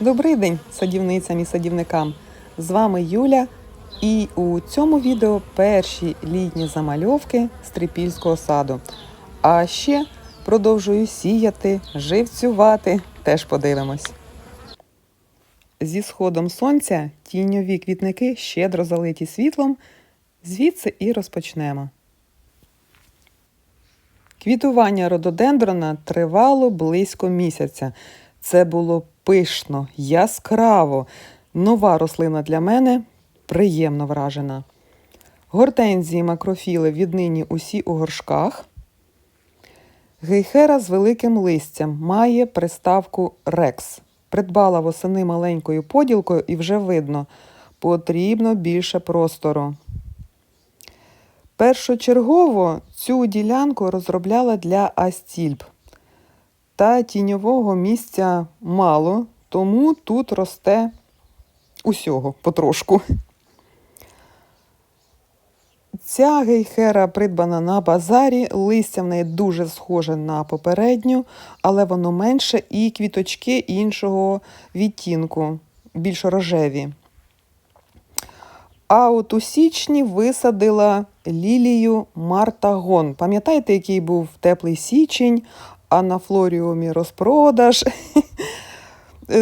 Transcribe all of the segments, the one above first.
Добрий день садівницям і садівникам! З вами Юля, і у цьому відео перші літні замальовки з трипільського саду. А ще продовжую сіяти, живцювати, теж подивимось. Зі сходом сонця тіньові квітники щедро залиті світлом, звідси і розпочнемо. Квітування рододендрона тривало близько місяця. Це було пишно, яскраво. Нова рослина для мене приємно вражена. Гортензії макрофіли віднині усі у горшках. Гейхера з великим листям має приставку Рекс. Придбала восени маленькою поділкою і вже видно, потрібно більше простору. Першочергово цю ділянку розробляла для астільб. Та тіньового місця мало, тому тут росте усього потрошку. Ця гейхера придбана на базарі, листя в неї дуже схоже на попередню, але воно менше і квіточки іншого відтінку, більш рожеві. А от у січні висадила лілію Мартагон. Пам'ятаєте, який був теплий січень, а на флоріумі розпродаж?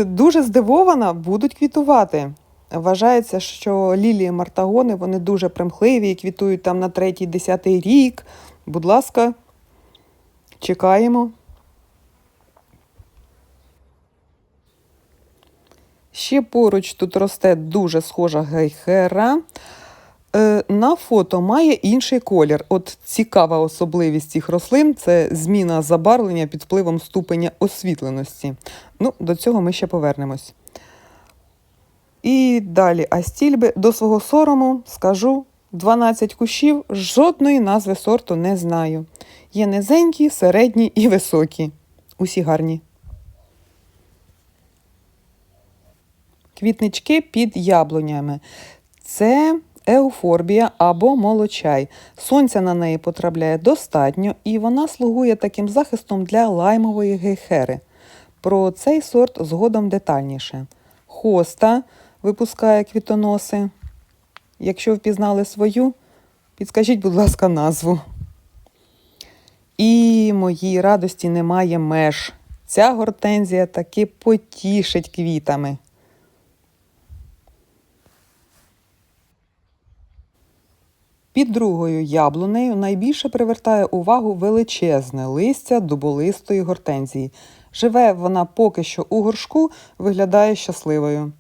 Дуже здивована, будуть квітувати. Вважається, що лілії Мартагони вони дуже примхливі і квітують там на третій, десятий рік. Будь ласка, чекаємо. Ще поруч тут росте дуже схожа гейхера. Е, на фото має інший колір. От цікава особливість цих рослин це зміна забарвлення під впливом ступеня освітленості. Ну, До цього ми ще повернемось. І далі астільби до свого сорому скажу 12 кущів, жодної назви сорту не знаю. Є низенькі, середні і високі. Усі гарні. Квітнички під яблунями. Це еуфорбія або молочай. Сонця на неї потрапляє достатньо, і вона слугує таким захистом для лаймової гейхери. Про цей сорт згодом детальніше. Хоста випускає квітоноси. Якщо впізнали свою, підскажіть, будь ласка, назву. І моїй радості немає меж. Ця гортензія таки потішить квітами. Під другою яблунею найбільше привертає увагу величезне листя дуболистої гортензії. Живе вона поки що у горшку, виглядає щасливою.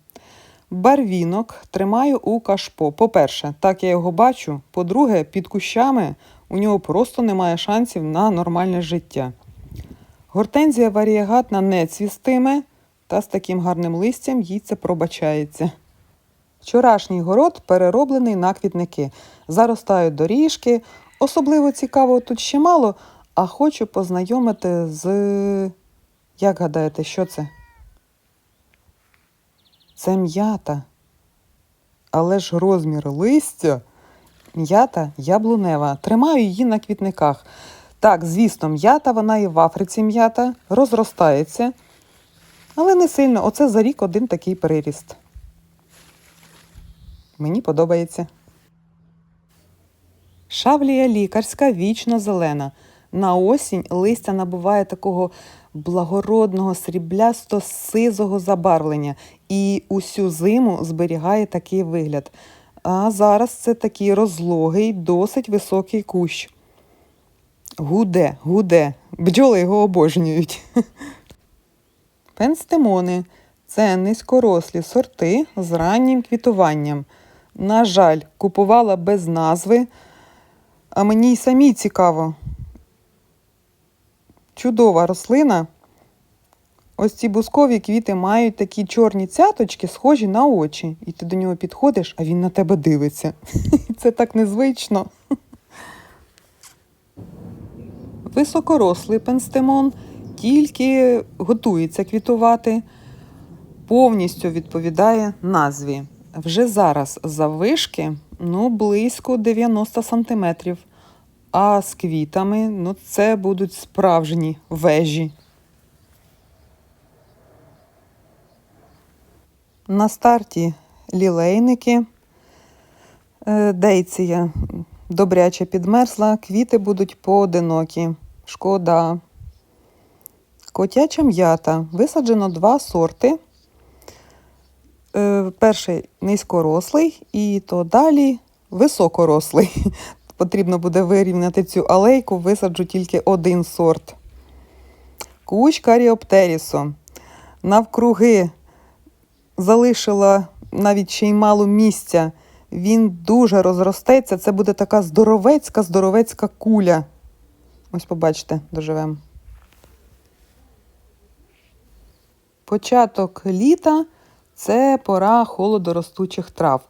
Барвінок тримаю у кашпо. По-перше, так я його бачу. По-друге, під кущами у нього просто немає шансів на нормальне життя. Гортензія варієгатна не цвістиме, та з таким гарним листям їй це пробачається. Вчорашній город перероблений на квітники. Заростають доріжки. Особливо цікаво тут ще мало, а хочу познайомити з. Як гадаєте, що це? Це м'ята. Але ж розмір листя м'ята яблунева. Тримаю її на квітниках. Так, звісно, м'ята, вона і в Африці м'ята, розростається. Але не сильно. Оце за рік один такий приріст. Мені подобається. Шавлія лікарська вічно зелена. На осінь листя набуває такого благородного сріблясто-сизого забарвлення і усю зиму зберігає такий вигляд. А зараз це такий розлогий, досить високий кущ. Гуде, гуде, бджоли його обожнюють. Пенстемони це низькорослі сорти з раннім квітуванням. На жаль, купувала без назви, а мені й самій цікаво. Чудова рослина. Ось ці бускові квіти мають такі чорні цяточки, схожі на очі. І ти до нього підходиш, а він на тебе дивиться. Це так незвично. Високорослий пенстемон тільки готується квітувати, повністю відповідає назві. Вже зараз заввишки ну, близько 90 сантиметрів. А з квітами ну, це будуть справжні вежі. На старті лілейники. Е, Дейція добряче підмерзла, квіти будуть поодинокі. Шкода. Котяча м'ята. Висаджено два сорти. Перший низькорослий, і то далі високорослий. Потрібно буде вирівняти цю алейку, висаджу тільки один сорт. Куч каріоптерісу. Навкруги залишила навіть ще й мало місця. Він дуже розростеться. Це буде така здоровецька, здоровецька куля. Ось побачите, доживемо. Початок літа це пора холодоростучих трав.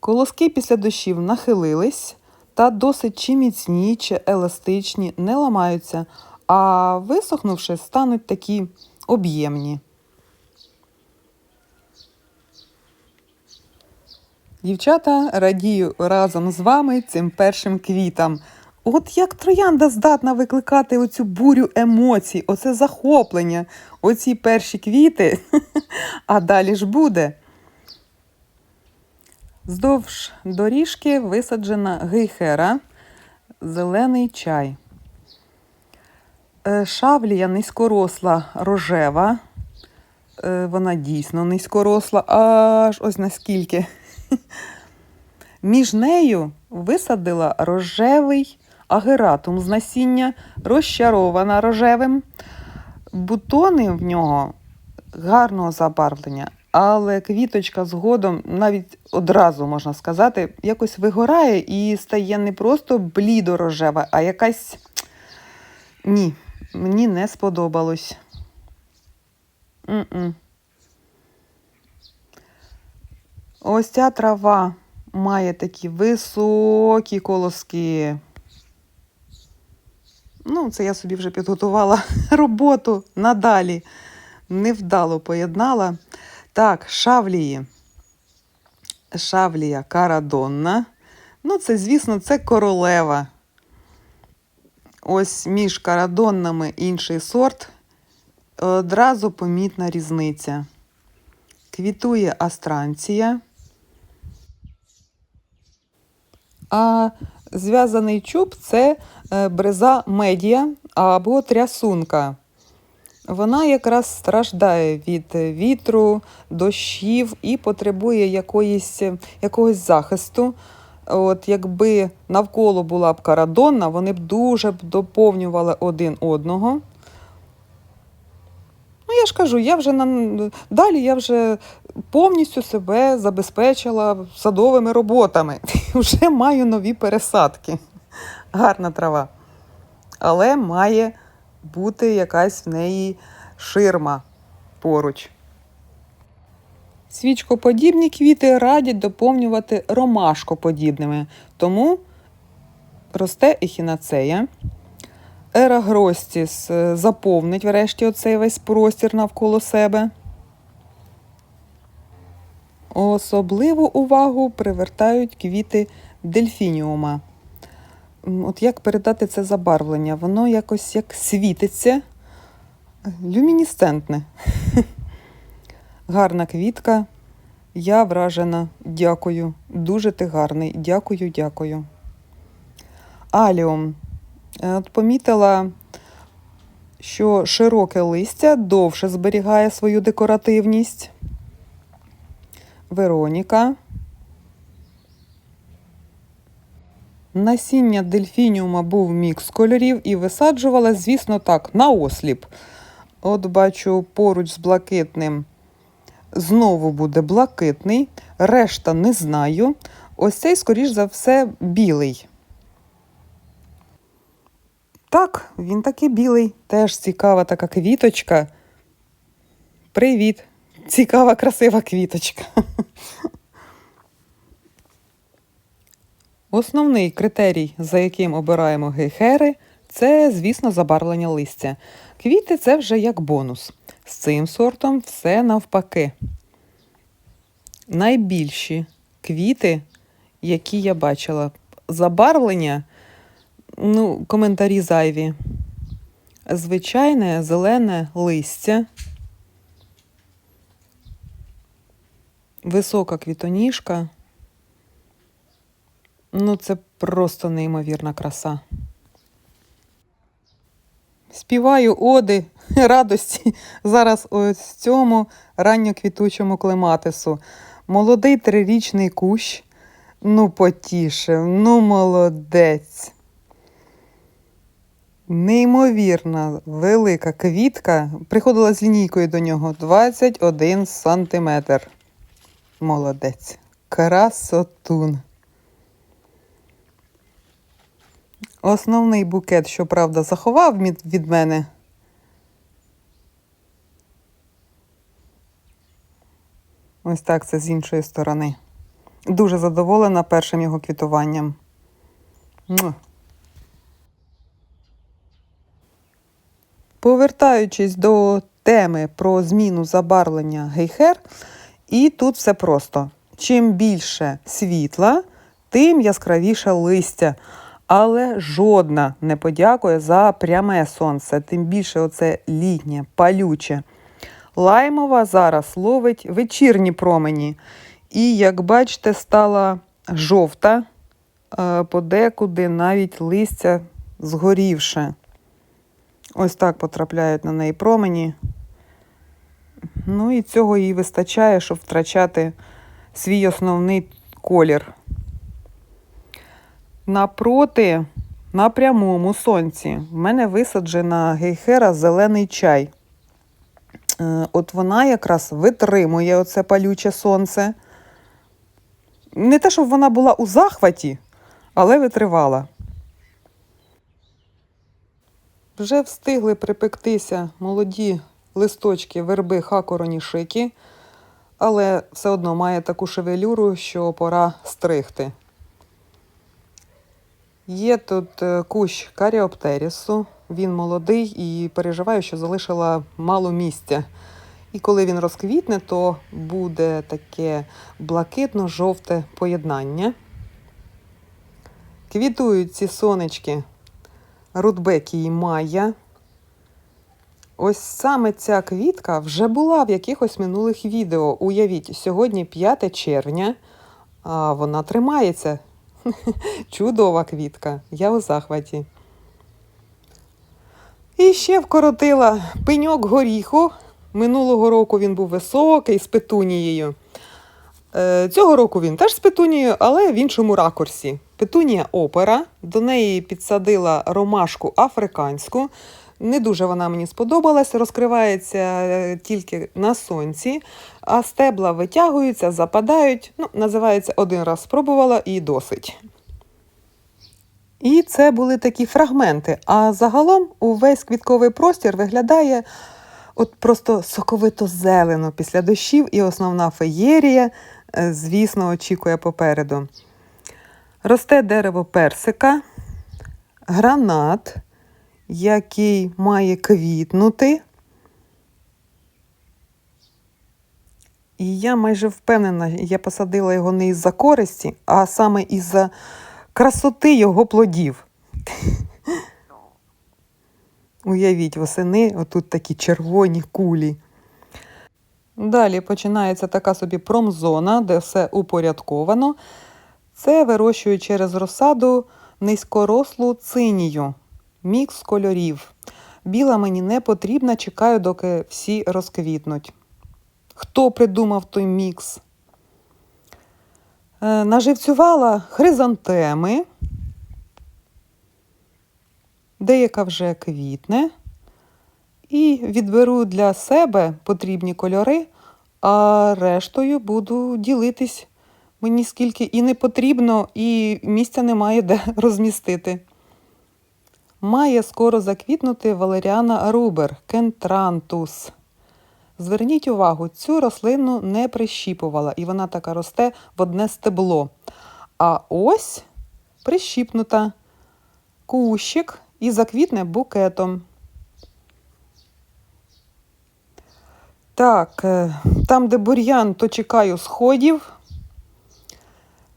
Колоски після дощів нахилились та досить чи міцні, чи еластичні, не ламаються, а висохнувши, стануть такі об'ємні. Дівчата, радію разом з вами цим першим квітам. От як троянда здатна викликати оцю бурю емоцій, оце захоплення, оці перші квіти, а далі ж буде. Здовж доріжки висаджена гейхера, зелений чай. Е, Шавлія низькоросла рожева. Е, Вона дійсно низькоросла, аж ось наскільки. Між нею висадила рожевий агератум з насіння, розчарована рожевим. Бутони в нього гарного забарвлення, але квіточка згодом, навіть одразу можна сказати, якось вигорає і стає не просто блідо-рожева, а якась. Ні, мені не сподобалось. М-м. Ось ця трава має такі високі колоски. Ну, це я собі вже підготувала роботу надалі. Невдало поєднала. Так, шавлії. Шавлія карадонна. Ну, це, звісно, це королева. Ось між карадоннами інший сорт. Одразу помітна різниця. Квітує астранція. А зв'язаний чуб це е, бреза медія або трясунка. Вона якраз страждає від вітру, дощів і потребує якоїсь, якогось захисту. От Якби навколо була б карадонна, вони б дуже б доповнювали один одного. Я ж кажу, я вже на... далі я вже повністю себе забезпечила садовими роботами. Вже маю нові пересадки. Гарна трава. Але має бути якась в неї ширма поруч. Свічкоподібні квіти радять доповнювати ромашкоподібними, тому росте ехінацея. Ерагростіс заповнить врешті оцей весь простір навколо себе. Особливу увагу привертають квіти дельфініума. От як передати це забарвлення? Воно якось як світиться, люмінесцентне. Гарна квітка. Я вражена. Дякую. Дуже ти гарний. Дякую, дякую. Аліум. От Помітила, що широке листя довше зберігає свою декоративність. Вероніка. Насіння дельфініума був мікс кольорів і висаджувала, звісно, так, на осліп. От бачу, поруч з блакитним знову буде блакитний, решта не знаю. Ось цей, скоріш за все, білий. Так, він таки білий. Теж цікава така квіточка. Привіт! Цікава, красива квіточка. Основний критерій, за яким обираємо гейхери, це, звісно, забарвлення листя. Квіти це вже як бонус. З цим сортом все навпаки. Найбільші квіти, які я бачила, забарвлення, ну, коментарі зайві. Звичайне зелене листя. Висока квітоніжка. Ну, це просто неймовірна краса. Співаю оди радості зараз ось цьому ранньоквітучому клематису. Молодий трирічний кущ. Ну, потішив, ну молодець. Неймовірна велика квітка. Приходила з лінійкою до нього 21 сантиметр. Молодець. Красотун. Основний букет, щоправда, заховав від мене. Ось так це з іншої сторони. Дуже задоволена першим його квітуванням. Повертаючись до теми про зміну забарвлення гейхер, і тут все просто. Чим більше світла, тим яскравіше листя. Але жодна не подякує за пряме сонце, тим більше оце літнє, палюче. Лаймова зараз ловить вечірні промені. І, як бачите, стала жовта, е, подекуди навіть листя згорівше. Ось так потрапляють на неї промені. Ну і цього їй вистачає, щоб втрачати свій основний колір. Напроти, на прямому сонці, в мене висаджена гейхера зелений чай. Е, От вона якраз витримує оце палюче сонце. Не те, щоб вона була у захваті, але витривала. Вже встигли припектися молоді листочки верби хакоронішики, але все одно має таку шевелюру, що пора стригти. Є тут е, кущ каріоптерісу, він молодий і переживаю, що залишила мало місця. І коли він розквітне, то буде таке блакитно-жовте поєднання. Квітують ці сонечки Рудбекі і Майя. Ось саме ця квітка вже була в якихось минулих відео. Уявіть, сьогодні 5 червня, а вона тримається. Чудова квітка, я у захваті. І ще вкоротила пеньок горіху. Минулого року він був високий з петунією. Е, Цього року він теж з петунією, але в іншому ракурсі. Петунія опера, до неї підсадила ромашку африканську. Не дуже вона мені сподобалась, розкривається е, тільки на сонці, а стебла витягуються, западають. Ну, Називається один раз спробувала і досить. І це були такі фрагменти. А загалом увесь квітковий простір виглядає от просто соковито зелено після дощів, і основна феєрія, звісно, очікує попереду. Росте дерево персика, гранат, який має квітнути. І я майже впевнена, я посадила його не із-за користі, а саме із-за красоти його плодів. Уявіть, восени отут такі червоні кулі. Далі починається така собі промзона, де все упорядковано. Це вирощую через розсаду низькорослу цинію, мікс кольорів. Біла мені не потрібна, чекаю, доки всі розквітнуть. Хто придумав той мікс? Е, наживцювала хризантеми, деяка вже квітне. І відберу для себе потрібні кольори, а рештою буду ділитись мені скільки і не потрібно, і місця немає де розмістити. Має скоро заквітнути Валеріана Рубер Кентрантус. Зверніть увагу, цю рослину не прищіпувала, і вона така росте в одне стебло. А ось прищіпнута кущик і заквітне букетом. Так, е, там, де бур'ян, то чекаю сходів.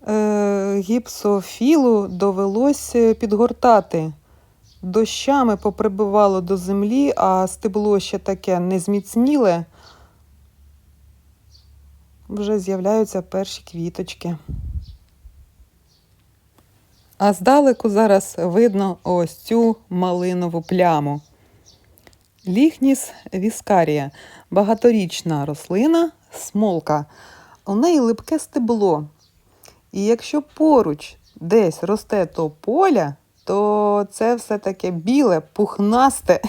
Е, гіпсофілу довелось підгортати. Дощами поприбивало до землі, а стебло ще таке незміцніле. вже з'являються перші квіточки. А здалеку зараз видно ось цю малинову пляму. Ліхніс віскарія багаторічна рослина, смолка. У неї липке стебло. І якщо поруч десь росте тополя, то це все таке біле, пухнасте.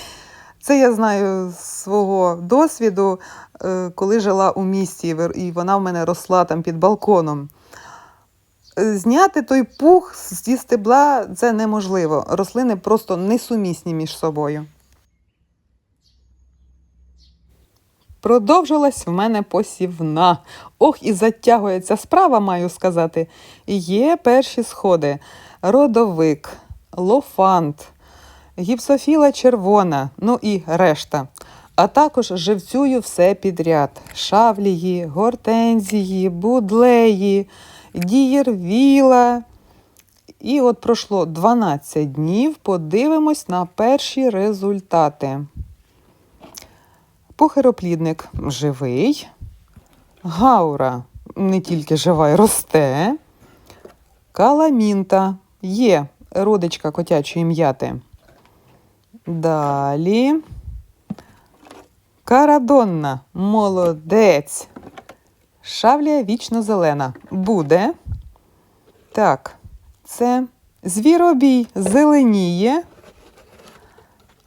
Це я знаю з свого досвіду, е, коли жила у місті, і вона в мене росла там під балконом. Е, Зняти той пух зі стебла це неможливо. Рослини просто несумісні між собою. Продовжилась в мене посівна. Ох, і затягується справа, маю сказати. Є перші сходи: родовик, лофант, гіпсофіла червона, ну і решта. А також живцюю все підряд: шавлії, гортензії, будлеї, дієрвіла. І от пройшло 12 днів. Подивимось на перші результати. Похироплідник живий. Гаура не тільки жива й росте. Каламінта є родичка котячої м'яти. Далі. Карадонна молодець. Шавлія вічно зелена. Буде. Так, це звіробій зеленіє.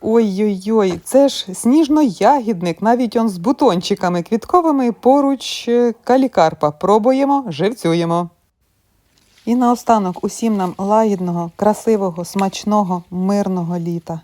Ой-ой-ой, це ж сніжно-ягідник, навіть он з бутончиками квітковими поруч е, калікарпа. Пробуємо, живцюємо. І наостанок усім нам лагідного, красивого, смачного, мирного літа.